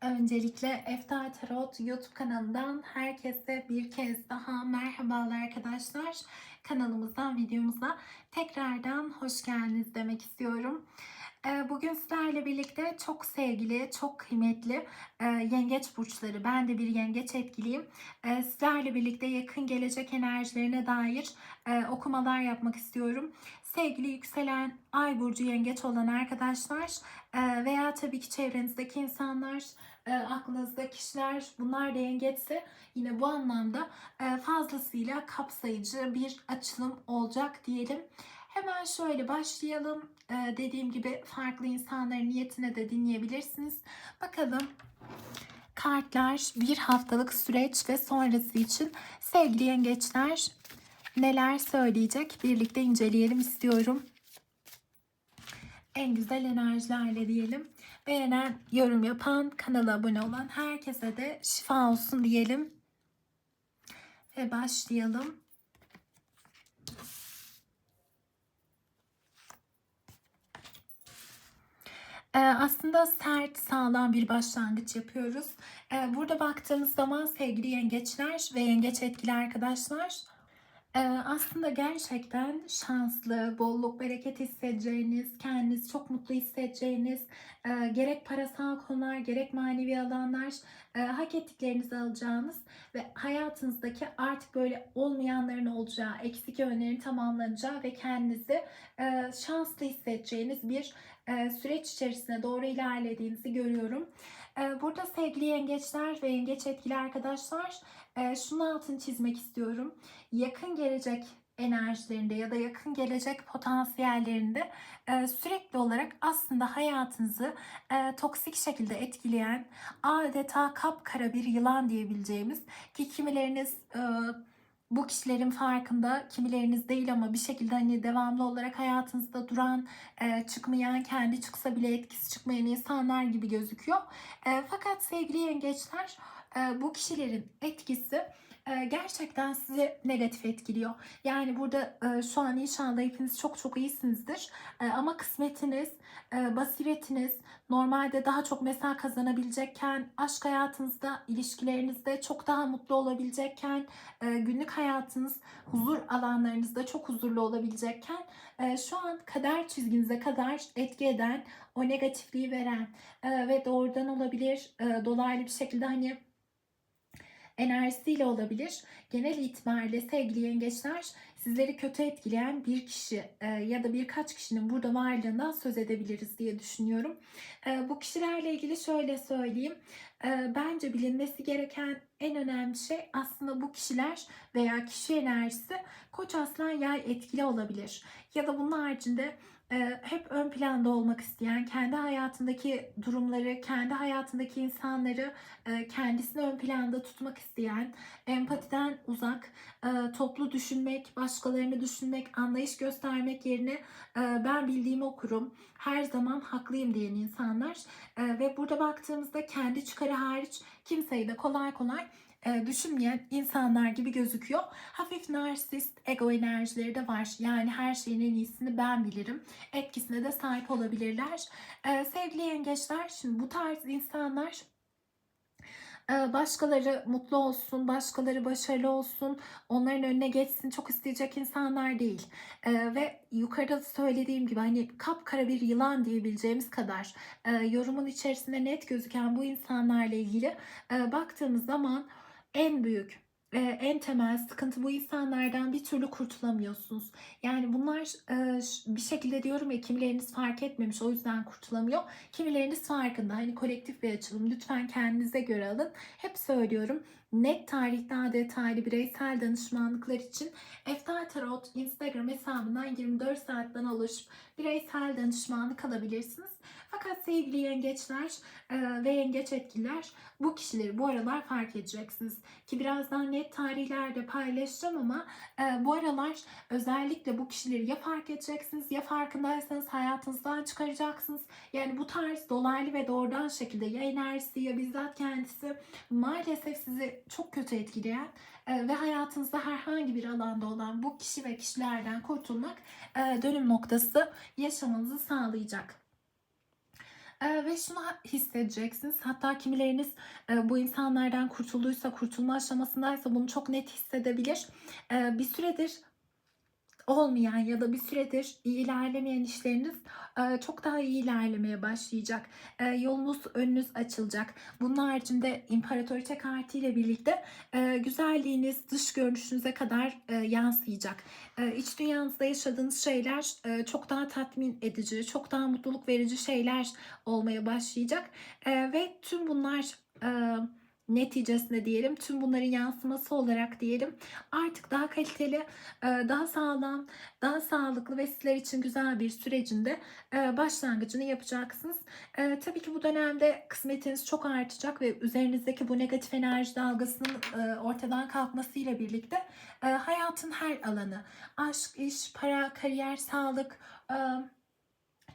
Öncelikle Eftal Tarot YouTube kanalından herkese bir kez daha merhabalar arkadaşlar. Kanalımıza, videomuza tekrardan hoş geldiniz demek istiyorum. Ee, Bugün sizlerle birlikte çok sevgili, çok kıymetli e, yengeç burçları, ben de bir yengeç etkiliyim. Ee, Sizlerle birlikte yakın gelecek enerjilerine dair e, okumalar yapmak istiyorum. Sevgili yükselen ay burcu yengeç olan arkadaşlar e, veya tabii ki çevrenizdeki insanlar, aklınızda kişiler bunlar da yengeçse yine bu anlamda fazlasıyla kapsayıcı bir açılım olacak diyelim. Hemen şöyle başlayalım. E, dediğim gibi farklı insanların niyetine de dinleyebilirsiniz. Bakalım kartlar bir haftalık süreç ve sonrası için sevgili yengeçler neler söyleyecek birlikte inceleyelim istiyorum. En güzel enerjilerle diyelim. Beğenen, yorum yapan, kanala abone olan herkese de şifa olsun diyelim. Ve başlayalım. Aslında sert, sağlam bir başlangıç yapıyoruz. Burada baktığımız zaman sevgili yengeçler ve yengeç etkili arkadaşlar aslında gerçekten şanslı, bolluk, bereket hissedeceğiniz, kendinizi çok mutlu hissedeceğiniz, gerek parasal konular, gerek manevi alanlar hak ettiklerinizi alacağınız ve hayatınızdaki artık böyle olmayanların olacağı, eksik yönlerin tamamlanacağı ve kendinizi şanslı hissedeceğiniz bir süreç içerisine doğru ilerlediğinizi görüyorum. E, Burada sevgili yengeçler ve yengeç etkili arkadaşlar e, şunu altını çizmek istiyorum. Yakın gelecek enerjilerinde ya da yakın gelecek potansiyellerinde e, sürekli olarak aslında hayatınızı e, toksik şekilde etkileyen adeta kapkara bir yılan diyebileceğimiz ki kimileriniz e, bu kişilerin farkında kimileriniz değil ama bir şekilde hani devamlı olarak hayatınızda duran, e, çıkmayan, kendi çıksa bile etkisi çıkmayan insanlar gibi gözüküyor. E, fakat sevgili yengeçler e, bu kişilerin etkisi gerçekten sizi negatif etkiliyor. Yani burada şu an inşallah hepiniz çok çok iyisinizdir. Ama kısmetiniz, basiretiniz normalde daha çok mesela kazanabilecekken, aşk hayatınızda, ilişkilerinizde çok daha mutlu olabilecekken, günlük hayatınız, huzur alanlarınızda çok huzurlu olabilecekken şu an kader çizginize kadar etki eden, o negatifliği veren ve doğrudan olabilir, dolaylı bir şekilde hani enerjisiyle olabilir. Genel itibariyle sevgili yengeçler sizleri kötü etkileyen bir kişi e, ya da birkaç kişinin burada varlığından söz edebiliriz diye düşünüyorum. E, bu kişilerle ilgili şöyle söyleyeyim. E, bence bilinmesi gereken en önemli şey aslında bu kişiler veya kişi enerjisi koç aslan yay etkili olabilir. Ya da bunun haricinde hep ön planda olmak isteyen, kendi hayatındaki durumları, kendi hayatındaki insanları kendisini ön planda tutmak isteyen, empatiden uzak, toplu düşünmek, başkalarını düşünmek, anlayış göstermek yerine ben bildiğimi okurum, her zaman haklıyım diyen insanlar ve burada baktığımızda kendi çıkarı hariç kimseyi de kolay kolay e, düşünmeyen insanlar gibi gözüküyor. Hafif narsist ego enerjileri de var. Yani her şeyin en iyisini ben bilirim. Etkisine de sahip olabilirler. E, sevgili yengeçler şimdi bu tarz insanlar e, başkaları mutlu olsun, başkaları başarılı olsun, onların önüne geçsin çok isteyecek insanlar değil. E, ve yukarıda söylediğim gibi hani kapkara bir yılan diyebileceğimiz kadar e, yorumun içerisinde net gözüken bu insanlarla ilgili baktığımız zaman en büyük e, en temel sıkıntı bu insanlardan bir türlü kurtulamıyorsunuz. Yani bunlar e, bir şekilde diyorum ya kimileriniz fark etmemiş o yüzden kurtulamıyor. Kimileriniz farkında. Hani kolektif bir açılım. Lütfen kendinize göre alın. Hep söylüyorum. Net tarih daha detaylı bireysel danışmanlıklar için Eftal Tarot Instagram hesabından 24 saatten oluşup bireysel danışmanlık alabilirsiniz. Fakat sevgili yengeçler e, ve yengeç etkililer bu kişileri bu aralar fark edeceksiniz. Ki birazdan net tarihlerde paylaşacağım ama e, bu aralar özellikle bu kişileri ya fark edeceksiniz ya farkındaysanız hayatınızdan çıkaracaksınız. Yani bu tarz dolaylı ve doğrudan şekilde ya enerjisi ya bizzat kendisi maalesef sizi çok kötü etkileyen e, ve hayatınızda herhangi bir alanda olan bu kişi ve kişilerden kurtulmak e, dönüm noktası yaşamanızı sağlayacak. Ee, ve şunu hissedeceksiniz. Hatta kimileriniz e, bu insanlardan kurtulduysa, kurtulma aşamasındaysa bunu çok net hissedebilir. E, bir süredir olmayan ya da bir süredir ilerlemeyen işleriniz e, çok daha iyi ilerlemeye başlayacak. E, Yolunuz, önünüz açılacak. Bunun haricinde imparatorite kartı ile birlikte e, güzelliğiniz dış görünüşünüze kadar yansıyacak. İç dünyanızda yaşadığınız şeyler çok daha tatmin edici, çok daha mutluluk verici şeyler olmaya başlayacak. Ve tüm bunlar neticesinde diyelim tüm bunların yansıması olarak diyelim artık daha kaliteli, e, daha sağlam, daha sağlıklı ve sizler için güzel bir sürecinde e, başlangıcını yapacaksınız. E, Tabii ki bu dönemde kısmetiniz çok artacak ve üzerinizdeki bu negatif enerji dalgasının ortadan kalkmasıyla birlikte hayatın her alanı, aşk, iş, para, kariyer, sağlık,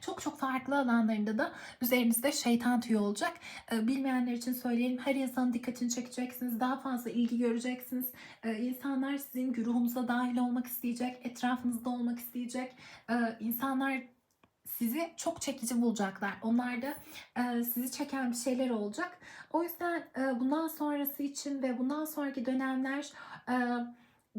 çok çok farklı alanlarında da üzerinizde şeytan tüyü olacak. Ee, Bilmeyenler için söyleyelim. Her insanın dikkatini çekeceksiniz. Daha fazla ilgi göreceksiniz. Ee, İnsanlar sizin güruhunuza dahil olmak isteyecek. Etrafınızda olmak isteyecek. Ee, İnsanlar sizi çok çekici bulacaklar. Onlar da e, sizi çeken bir şeyler olacak. O yüzden e, bundan sonrası için ve bundan sonraki dönemler e,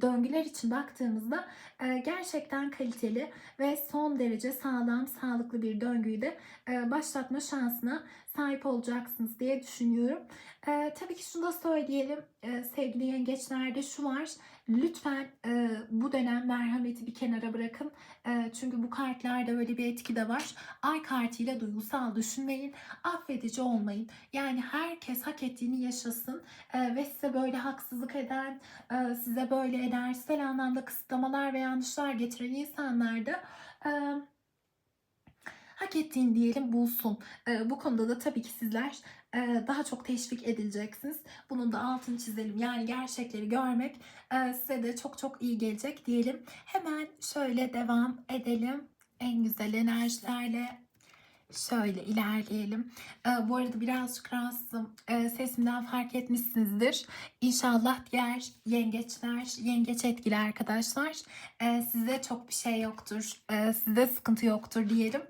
döngüler için baktığımızda e, gerçekten kaliteli ve son derece sağlam, sağlıklı bir döngüyü de e, başlatma şansına sahip olacaksınız diye düşünüyorum. E, tabii ki şunu da söyleyelim e, sevgili yengeçlerde şu var. Lütfen e, bu dönem merhameti bir kenara bırakın. E, çünkü bu kartlarda öyle bir etki de var. Ay kartıyla duygusal düşünmeyin. Affedici olmayın. Yani herkes hak ettiğini yaşasın. E, ve size böyle haksızlık eden, e, size böyle enerjisel anlamda kısıtlamalar ve yanlışlar getiren insanlar da e, hak ettiğini diyelim bulsun. E, bu konuda da tabii ki sizler e, daha çok teşvik edileceksiniz. Bunun da altını çizelim. Yani gerçekleri görmek e, size de çok çok iyi gelecek diyelim. Hemen şöyle devam edelim. En güzel enerjilerle Şöyle ilerleyelim. Ee, bu arada birazcık rahatsızım. Ee, sesimden fark etmişsinizdir. İnşallah diğer yengeçler, yengeç etkili arkadaşlar. Ee, size çok bir şey yoktur. Ee, size sıkıntı yoktur diyelim.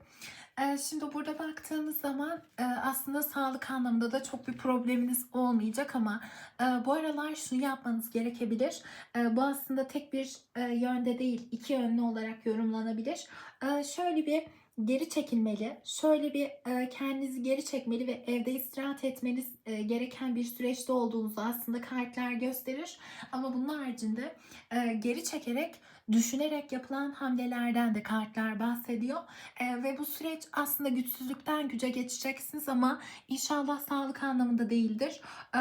Ee, Şimdi burada baktığınız zaman e, aslında sağlık anlamında da çok bir probleminiz olmayacak ama e, bu aralar şunu yapmanız gerekebilir. E, Bu aslında tek bir yönde değil, iki yönlü olarak yorumlanabilir. Şöyle bir geri çekilmeli. Şöyle bir e, kendinizi geri çekmeli ve evde istirahat etmeniz e, gereken bir süreçte olduğunuzu aslında kartlar gösterir. Ama bunun haricinde e, geri çekerek, düşünerek yapılan hamlelerden de kartlar bahsediyor. E, ve bu süreç aslında güçsüzlükten güce geçeceksiniz ama inşallah sağlık anlamında değildir. E,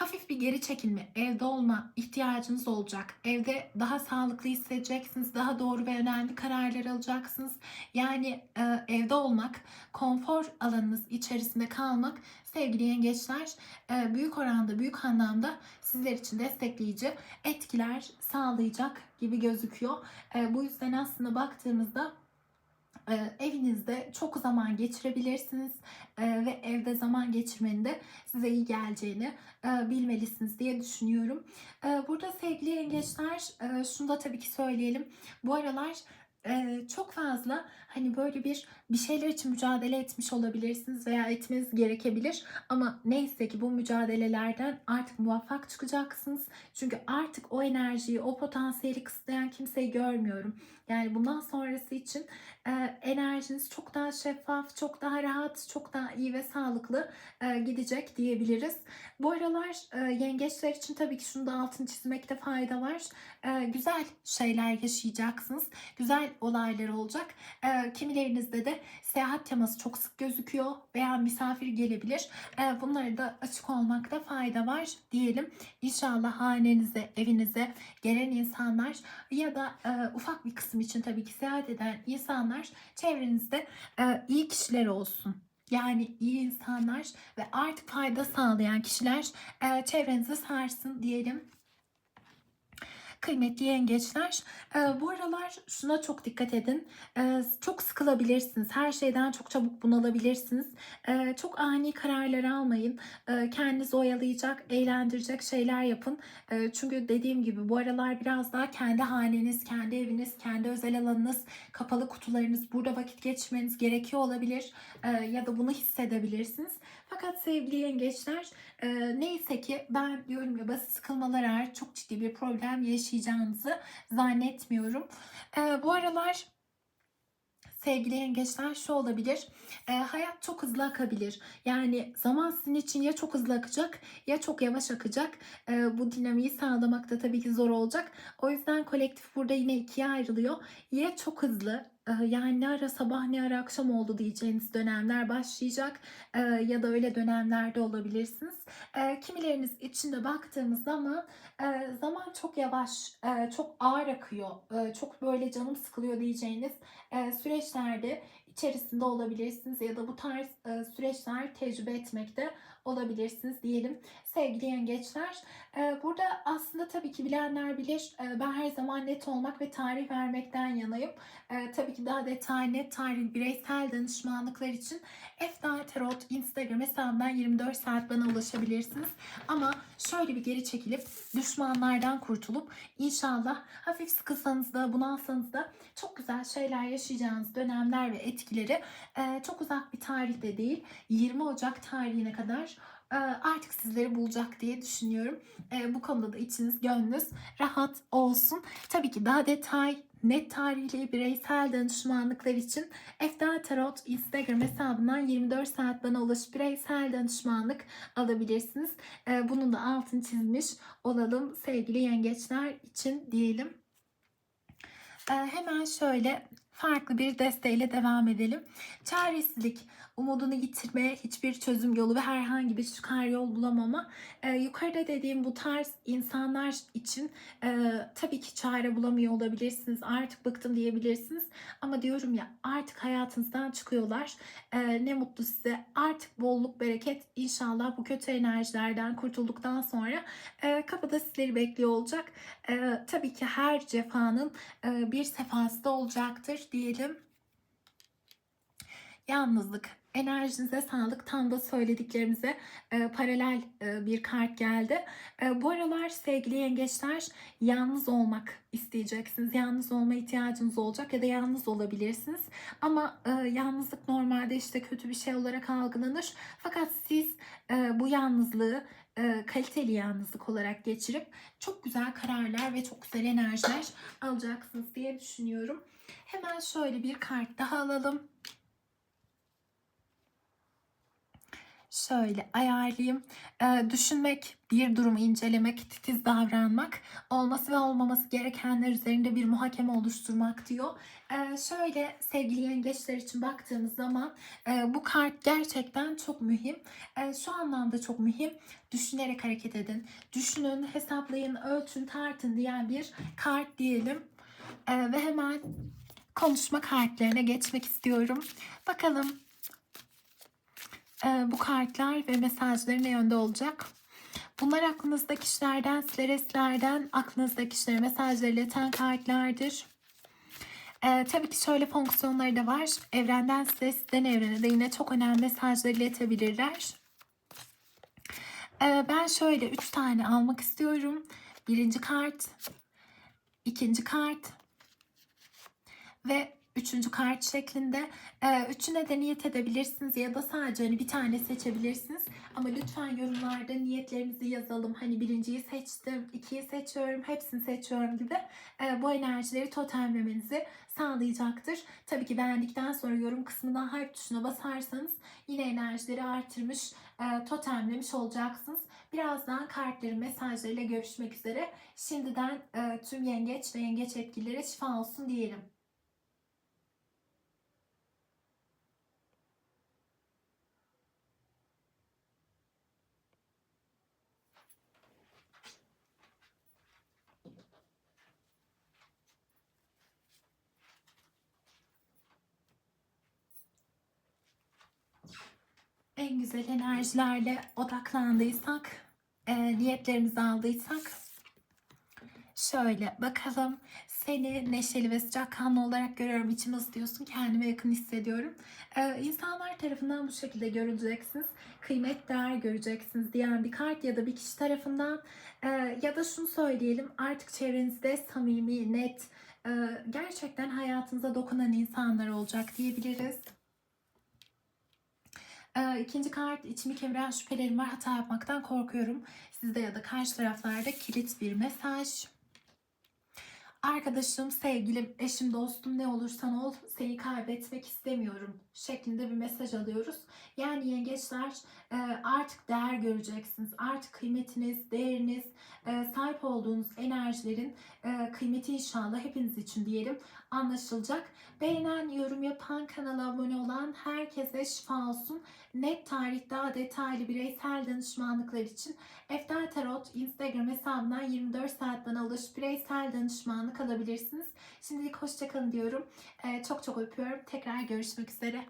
hafif bir geri çekilme, evde olma ihtiyacınız olacak. Evde daha sağlıklı hissedeceksiniz, daha doğru ve önemli kararlar alacaksınız. Yani e, evde olmak, konfor alanınız içerisinde kalmak sevgili yengeçler e, büyük oranda, büyük anlamda sizler için destekleyici etkiler sağlayacak gibi gözüküyor. E, bu yüzden aslında baktığımızda evinizde çok zaman geçirebilirsiniz E, ve evde zaman geçirmenin de size iyi geleceğini e, bilmelisiniz diye düşünüyorum. Burada sevgili yengeçler şunu da tabii ki söyleyelim. Bu aralar çok fazla hani böyle bir bir şeyler için mücadele etmiş olabilirsiniz veya etmeniz gerekebilir. Ama neyse ki bu mücadelelerden artık muvaffak çıkacaksınız. Çünkü artık o enerjiyi, o potansiyeli kısıtlayan kimseyi görmüyorum. Yani bundan sonrası için e, enerjiniz çok daha şeffaf, çok daha rahat, çok daha iyi ve sağlıklı e, gidecek diyebiliriz. Bu aralar e, yengeçler için tabii ki şunu da altını çizmekte fayda var. E, güzel şeyler yaşayacaksınız. Güzel olaylar olacak. E, kimilerinizde de seyahat teması çok sık gözüküyor veya misafir gelebilir. E, bunlara da açık olmakta fayda var diyelim. İnşallah hanenize, evinize gelen insanlar ya da e, ufak bir kısım için tabii ki seyahat eden insanlar çevrenizde e, iyi kişiler olsun. Yani iyi insanlar ve artık fayda sağlayan kişiler çevrenizi sarsın diyelim. Kıymetli yengeçler, e, bu aralar şuna çok dikkat edin. E, çok sıkılabilirsiniz. Her şeyden çok çabuk bunalabilirsiniz. E, çok ani kararlar almayın. E, kendinizi oyalayacak, eğlendirecek şeyler yapın. Çünkü dediğim gibi bu aralar biraz daha kendi haneniz, kendi eviniz, kendi özel alanınız, kapalı kutularınız, burada vakit geçirmeniz gerekiyor olabilir. Ya da bunu hissedebilirsiniz. Fakat sevgili yengeçler, e, neyse ki ben diyorum ya basit sıkılmalar çok ciddi bir problem yaşayacağınızı zannetmiyorum. E, bu aralar sevgili yengeçler şu olabilir. E, hayat çok hızlı akabilir. Yani zaman sizin için ya çok hızlı akacak ya çok yavaş akacak. E, bu dinamiği sağlamak da tabii ki zor olacak. O yüzden kolektif burada yine ikiye ayrılıyor. Ya çok hızlı yani ne ara sabah ne ara akşam oldu diyeceğiniz dönemler başlayacak ya da öyle dönemlerde olabilirsiniz. Kimileriniz içinde baktığımız zaman zaman çok yavaş, çok ağır akıyor, çok böyle canım sıkılıyor diyeceğiniz süreçlerde içerisinde olabilirsiniz ya da bu tarz süreçler tecrübe etmekte olabilirsiniz diyelim. Sevgili yengeçler, e, burada aslında tabii ki bilenler bilir. E, ben her zaman net olmak ve tarih vermekten yanayım. E, tabii ki daha detaylı net tarih bireysel danışmanlıklar için Efna Tarot Instagram hesabından 24 saat bana ulaşabilirsiniz. Ama şöyle bir geri çekilip düşmanlardan kurtulup inşallah hafif sıkılsanız da bunalsanız da çok güzel şeyler yaşayacağınız dönemler ve etkileri çok uzak bir tarihte değil 20 Ocak tarihine kadar artık sizleri bulacak diye düşünüyorum. E, bu konuda da içiniz gönlünüz rahat olsun. Tabii ki daha detay net tarihli bireysel danışmanlıklar için Efta Tarot Instagram hesabından 24 saat bana ulaşıp bireysel danışmanlık alabilirsiniz. E, bunun da altını çizmiş olalım sevgili yengeçler için diyelim. Hemen şöyle farklı bir desteğiyle devam edelim. Çaresizlik, umudunu yitirme, hiçbir çözüm yolu ve herhangi bir çıkar yol bulamama. Ee, yukarıda dediğim bu tarz insanlar için e, tabii ki çare bulamıyor olabilirsiniz. Artık bıktım diyebilirsiniz. Ama diyorum ya artık hayatınızdan çıkıyorlar. Ee, ne mutlu size. Artık bolluk, bereket inşallah bu kötü enerjilerden kurtulduktan sonra e, kapıda sizleri bekliyor olacak. E, tabii ki her cefanın e, bir sefası da olacaktır diyelim. Yalnızlık, enerjinize sağlık. Tam da söylediklerimize e, paralel e, bir kart geldi. E, bu aralar sevgili yengeçler yalnız olmak isteyeceksiniz. Yalnız olma ihtiyacınız olacak ya da yalnız olabilirsiniz. Ama e, yalnızlık normalde işte kötü bir şey olarak algılanır. Fakat siz e, bu yalnızlığı e, kaliteli yalnızlık olarak geçirip çok güzel kararlar ve çok güzel enerjiler alacaksınız diye düşünüyorum. Hemen şöyle bir kart daha alalım. Şöyle ayarlayayım. Ee, düşünmek, bir durumu incelemek, titiz davranmak, olması ve olmaması gerekenler üzerinde bir muhakeme oluşturmak diyor. Ee, şöyle sevgili yengeçler için baktığımız zaman e, bu kart gerçekten çok mühim. E, şu anlamda çok mühim. Düşünerek hareket edin. Düşünün, hesaplayın, ölçün, tartın diyen bir kart diyelim. E, ve hemen konuşma kartlarına geçmek istiyorum. Bakalım e, bu kartlar ve mesajları ne yönde olacak? Bunlar aklınızdaki kişilerden, streslerden, aklınızdaki kişilere mesajları ileten kartlardır. Ee, tabii ki şöyle fonksiyonları da var. Evrenden size, sizden evrene de yine çok önemli mesajları iletebilirler. Ee, ben şöyle 3 tane almak istiyorum. Birinci kart, ikinci kart ve üçüncü kart şeklinde. Ee, üçüne de niyet edebilirsiniz ya da sadece hani bir tane seçebilirsiniz. Ama lütfen yorumlarda niyetlerinizi yazalım. Hani birinciyi seçtim, ikiyi seçiyorum, hepsini seçiyorum gibi. Ee, bu enerjileri totemlemenizi sağlayacaktır. Tabii ki beğendikten sonra yorum kısmından hype tuşuna basarsanız yine enerjileri artırmış, e, totemlemiş olacaksınız. Birazdan kartların mesajlarıyla görüşmek üzere. Şimdiden e, tüm yengeç ve yengeç etkilere şifa olsun diyelim. En güzel enerjilerle odaklandıysak, e, niyetlerimizi aldıysak Şöyle bakalım seni neşeli ve sıcakkanlı olarak görüyorum. İçim ısıtıyorsun. Kendime yakın hissediyorum. Ee, insanlar tarafından bu şekilde görüleceksiniz. Kıymet değer göreceksiniz diyen bir kart ya da bir kişi tarafından Ee, ya da şunu söyleyelim artık çevrenizde samimi, net, e, gerçekten hayatınıza dokunan insanlar olacak diyebiliriz. Ee, ikinci kart içimi kemiren şüphelerim var hata yapmaktan korkuyorum. Sizde ya da karşı taraflarda kilit bir mesaj. Arkadaşım, sevgilim, eşim, dostum ne olursan ol seni kaybetmek istemiyorum şeklinde bir mesaj alıyoruz. Yani yengeçler e, artık değer göreceksiniz. Artık kıymetiniz, değeriniz, e, sahip olduğunuz enerjilerin e, kıymeti inşallah hepiniz için diyelim anlaşılacak. Beğenen, yorum yapan, kanala abone olan herkese şifa olsun. Net tarih daha detaylı bireysel danışmanlıklar için Eftel Tarot Instagram hesabından 24 saat bana ulaşıp bireysel danışmanlık alabilirsiniz. Şimdilik hoşçakalın diyorum. Ee, çok çok öpüyorum. Tekrar görüşmek üzere.